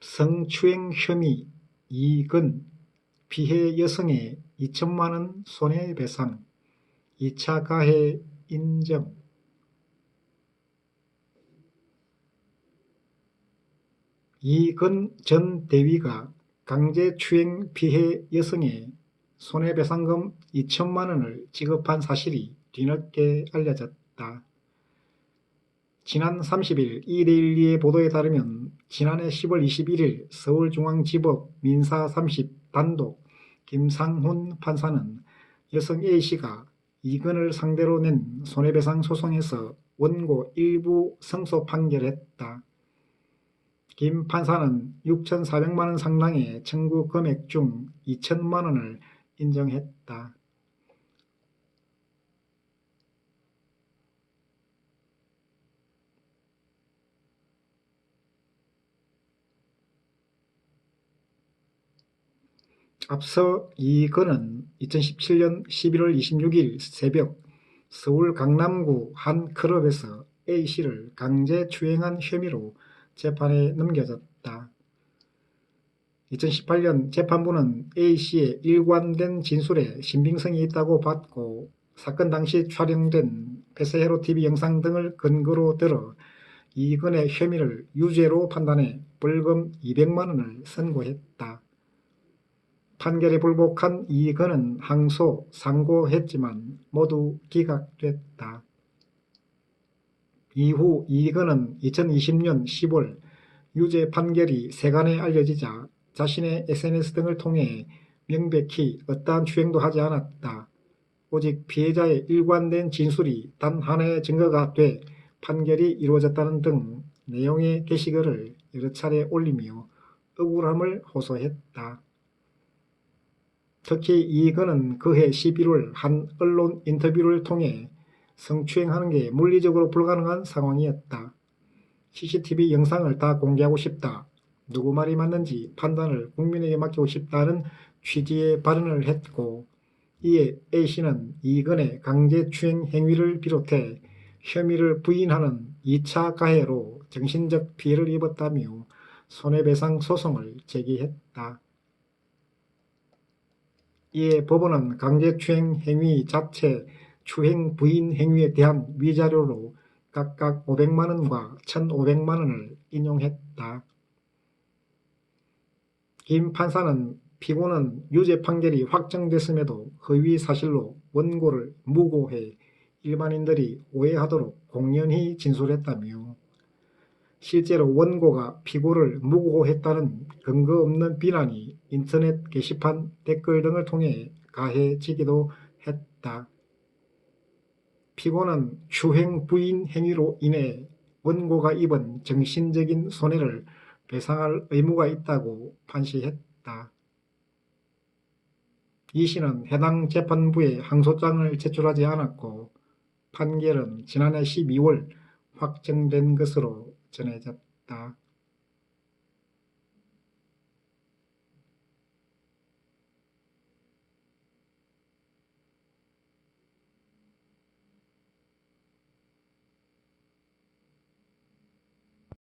성추행 혐의 이근 피해 여성의 2천만원 손해배상 2차 가해 인정 이근 전 대위가 강제추행 피해 여성의 손해배상금 2천만 원을 지급한 사실이 뒤늦게 알려졌다. 지난 30일 이데일리의 보도에 따르면 지난해 10월 21일 서울중앙지법 민사 30 단독 김상훈 판사는 여성 A씨가 이근을 상대로 낸 손해배상 소송에서 원고 일부 승소 판결했다. 김 판사는 6,400만 원 상당의 청구 금액 중 2천만 원을 인정했다. 앞서 이 건은 2017년 11월 26일 새벽 서울 강남구 한 클럽에서 A씨를 강제 추행한 혐의로 재판에 넘겨졌다. 2018년 재판부는 A씨의 일관된 진술에 신빙성이 있다고 봤고 사건 당시 촬영된 페세헤로 TV 영상 등을 근거로 들어 이건의 혐의를 유죄로 판단해 벌금 200만 원을 선고했다. 판결에 불복한 이건은 항소, 상고했지만 모두 기각됐다. 이후 이건은 2020년 10월 유죄 판결이 세간에 알려지자 자신의 SNS 등을 통해 명백히 어떠한 추행도 하지 않았다. 오직 피해자의 일관된 진술이 단 하나의 증거가 돼 판결이 이루어졌다는 등 내용의 게시글을 여러 차례 올리며 억울함을 호소했다. 특히 이건은 그해 11월 한 언론 인터뷰를 통해 성추행하는 게 물리적으로 불가능한 상황이었다. CCTV 영상을 다 공개하고 싶다. 누구 말이 맞는지 판단을 국민에게 맡기고 싶다는 취지의 발언을 했고 이에 A씨는 이건의 강제추행 행위를 비롯해 혐의를 부인하는 2차 가해로 정신적 피해를 입었다며 손해배상 소송을 제기했다. 이에 법원은 강제추행 행위 자체 추행 부인 행위에 대한 위자료로 각각 500만원과 1,500만원을 인용했다. 김 판사는 피고는 유죄 판결이 확정됐음에도 허위 사실로 원고를 무고해 일반인들이 오해하도록 공연히 진술했다며 실제로 원고가 피고를 무고했다는 근거 없는 비난이 인터넷 게시판 댓글 등을 통해 가해지기도 했다. 피고는 추행 부인 행위로 인해 원고가 입은 정신적인 손해를 배상할 의무가 있다고 판시했다. 이 씨는 해당 재판부에 항소장을 제출하지 않았고 판결은 지난해 12월 확정된 것으로 전해졌다.